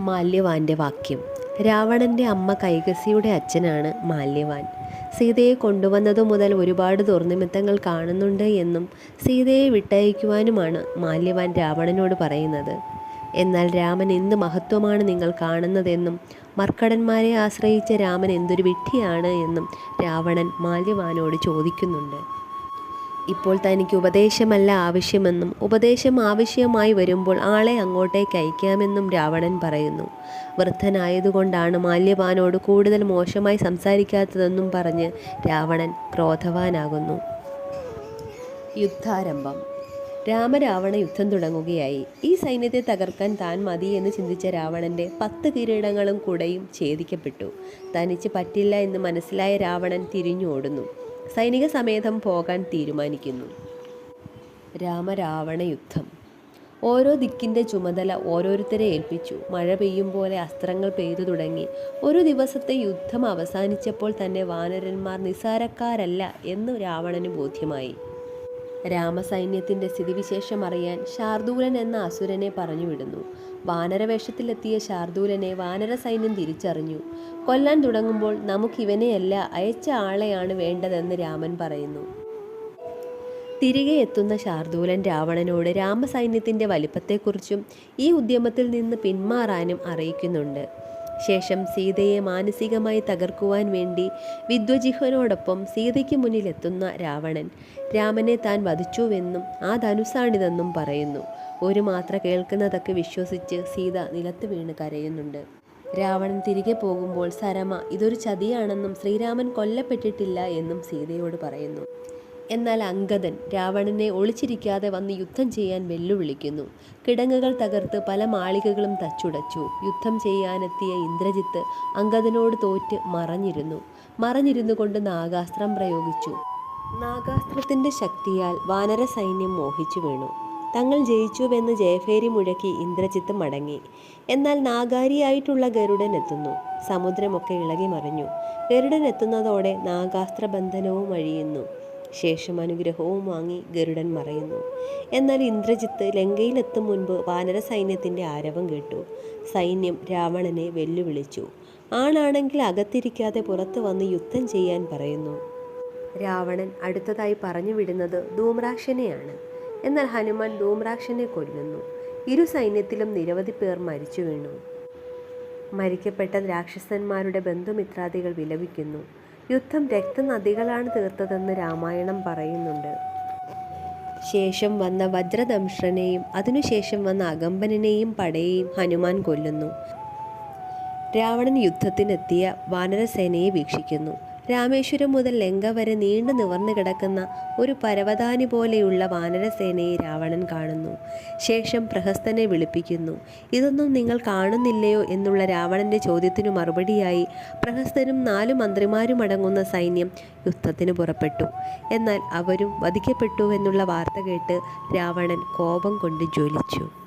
മാല്യവാന്റെ വാക്യം. രാവണന്റെ അമ്മ കൈകസിയുടെ അച്ഛനാണ് മാല്യവാൻ. സീതയെ കൊണ്ടുവന്നതു മുതൽ ഒരുപാട് ദുർനിമിത്തങ്ങൾ കാണുന്നുണ്ട് എന്നും സീതയെ വിട്ടയക്കുവാനുമാണ് മാല്യവാൻ രാവണനോട് പറയുന്നത്. എന്നാൽ രാമൻ എന്ത് മഹത്വമാണ് നിങ്ങൾ കാണുന്നതെന്നും മർക്കടന്മാരെ ആശ്രയിച്ച രാമൻ എന്തൊരു വിഡ്ഢിയാണ് എന്നും രാവണൻ മാല്യവാനോട് ചോദിക്കുന്നുണ്ട്. ഇപ്പോൾ തനിക്ക് ഉപദേശമല്ല ആവശ്യമെന്നും ഉപദേശം ആവശ്യമായി വരുമ്പോൾ ആളെ അങ്ങോട്ടേക്ക് അയക്കാമെന്നും രാവണൻ പറയുന്നു. വൃദ്ധനായതുകൊണ്ടാണ് മാല്യവാനോട് കൂടുതൽ മോശമായി സംസാരിക്കാത്തതെന്നും പറഞ്ഞ് രാവണൻ ക്രോധവാനാകുന്നു. യുദ്ധാരംഭം. രാമരാവണ യുദ്ധം തുടങ്ങുകയായി. ഈ സൈന്യത്തെ തകർക്കാൻ താൻ മതി എന്ന് ചിന്തിച്ച രാവണന്റെ പത്ത് കിരീടങ്ങളും കുടയും ഛേദിക്കപ്പെട്ടു. തനിച്ച് പറ്റില്ല എന്ന് മനസ്സിലായ രാവണൻ തിരിഞ്ഞു ഓടുന്നു. സൈനിക സമേതം പോകാൻ തീരുമാനിക്കുന്നു. രാമരാവണ യുദ്ധം. ഓരോ ദിക്കിന്റെ ചുമതല ഓരോരുത്തരെ ഏൽപ്പിച്ചു. മഴ പെയ്യും പോലെ അസ്ത്രങ്ങൾ പെയ്തു തുടങ്ങി. ഒരു ദിവസത്തെ യുദ്ധം അവസാനിച്ചപ്പോൾ തന്നെ വാനരന്മാർ നിസാരക്കാരല്ല എന്ന് രാവണന് ബോധ്യമായി. രാമസൈന്യത്തിന്റെ സ്ഥിതിവിശേഷം അറിയാൻ ശാർദൂലൻ എന്ന അസുരനെ പറഞ്ഞുവിടുന്നു. വാനരവേഷത്തിലെത്തിയ ശാർദൂലനെ വാനര സൈന്യം തിരിച്ചറിഞ്ഞു. കൊല്ലാൻ തുടങ്ങുമ്പോൾ നമുക്കിവനെയല്ല അയച്ച ആളെയാണ് വേണ്ടതെന്ന് രാമൻ പറയുന്നു. തിരികെ എത്തുന്ന ശാർദൂലൻ രാവണനോട് രാമസൈന്യത്തിന്റെ വലിപ്പത്തെക്കുറിച്ചും ഈ ഉദ്യമത്തിൽ നിന്ന് പിന്മാറാനും അറിയിക്കുന്നുണ്ട്. ശേഷം സീതയെ മാനസികമായി തകർക്കുവാൻ വേണ്ടി വിദ്വജിഹ്വനോടൊപ്പം സീതയ്ക്ക് മുന്നിലെത്തുന്ന രാവണൻ. രാമനെ താൻ വധിച്ചുവെന്നും ആ ധനുസാണിതെന്നും പറയുന്നു. ഒരു മാത്ര കേൾക്കുന്നതൊക്കെ വിശ്വസിച്ച് സീത നിലത്ത് വീണ് കരയുന്നുണ്ട്. രാവണൻ തിരികെ പോകുമ്പോൾ സരമ ഇതൊരു ചതിയാണെന്നും ശ്രീരാമൻ കൊല്ലപ്പെട്ടിട്ടില്ല എന്നും സീതയോട് പറയുന്നു. എന്നാൽ അങ്കദൻ രാവണനെ ഒളിച്ചിരിക്കാതെ വന്ന് യുദ്ധം ചെയ്യാൻ വെല്ലുവിളിക്കുന്നു. കിടങ്ങുകൾ തകർത്ത് പല മാളികകളും തച്ചുടച്ചു. യുദ്ധം ചെയ്യാനെത്തിയ ഇന്ദ്രജിത്ത് അങ്കദനോട് തോറ്റ് മറഞ്ഞിരുന്നു. മറഞ്ഞിരുന്നു കൊണ്ട് നാഗാസ്ത്രം പ്രയോഗിച്ചു. നാഗാസ്ത്രത്തിന്റെ ശക്തിയാൽ വാനര സൈന്യം മോഹിച്ചു വീണു. തങ്ങൾ ജയിച്ചുവെന്ന് ജയഫേരി മുഴക്കി ഇന്ദ്രജിത്ത് മടങ്ങി. എന്നാൽ നാഗാരിയായിട്ടുള്ള ഗരുഡൻ എത്തുന്നു. സമുദ്രമൊക്കെ ഇളകി മറിഞ്ഞു. ഗരുഡൻ എത്തുന്നതോടെ നാഗാസ്ത്രബന്ധനവും അഴിയുന്നു. ശേഷം അനുഗ്രഹവും വാങ്ങി ഗരുഡൻ മറയുന്നു. എന്നാൽ ഇന്ദ്രജിത്ത് ലങ്കയിലെത്തും മുൻപ് വാനര സൈന്യത്തിന്റെ ആരവം കേട്ടു. സൈന്യം രാവണനെ വെല്ലുവിളിച്ചു. ആണാണെങ്കിൽ അകത്തിരിക്കാതെ പുറത്തു വന്ന് യുദ്ധം ചെയ്യാൻ പറയുന്നു. രാവണൻ അടുത്തതായി പറഞ്ഞു വിടുന്നത് ധൂമ്രാക്ഷനെയാണ്. എന്നാൽ ഹനുമാൻ ധൂമ്രാക്ഷനെ കൊല്ലുന്നു. ഇരു സൈന്യത്തിലും നിരവധി പേർ മരിച്ചു വീണു. മരിക്കപ്പെട്ട രാക്ഷസന്മാരുടെ ബന്ധുമിത്രാദികൾ വിലപിക്കുന്നു. യുദ്ധം രക്തനദികളാണ് തീർത്തതെന്ന് രാമായണം പറയുന്നുണ്ട്. ശേഷം വന്ന വജ്രദംഷ്ട്രനെയും അതിനുശേഷം വന്ന അകമ്പനെയും പടയെയും ഹനുമാൻ കൊല്ലുന്നു. രാവണൻ യുദ്ധത്തിനെത്തിയ വാനരസേനയെ വീക്ഷിക്കുന്നു. രാമേശ്വരം മുതൽ ലങ്ക വരെ നീണ്ടു നിവർന്നു കിടക്കുന്ന ഒരു പരവതാനി പോലെയുള്ള വാനരസേനയെ രാവണൻ കാണുന്നു. ശേഷം പ്രഹസ്തനെ വിളിപ്പിക്കുന്നു. ഇതൊന്നും നിങ്ങൾ കാണുന്നില്ലയോ? എന്നുള്ള രാവണന്റെ ചോദ്യത്തിനു മറുപടിയായി പ്രഹസ്തനും നാലു മന്ത്രിമാരും അടങ്ങുന്ന സൈന്യം യുദ്ധത്തിന് പുറപ്പെട്ടു. എന്നാൽ അവരും വധിക്കപ്പെട്ടു എന്നുള്ള വാർത്ത കേട്ട് രാവണൻ കോപം കൊണ്ട് ജ്വലിച്ചു.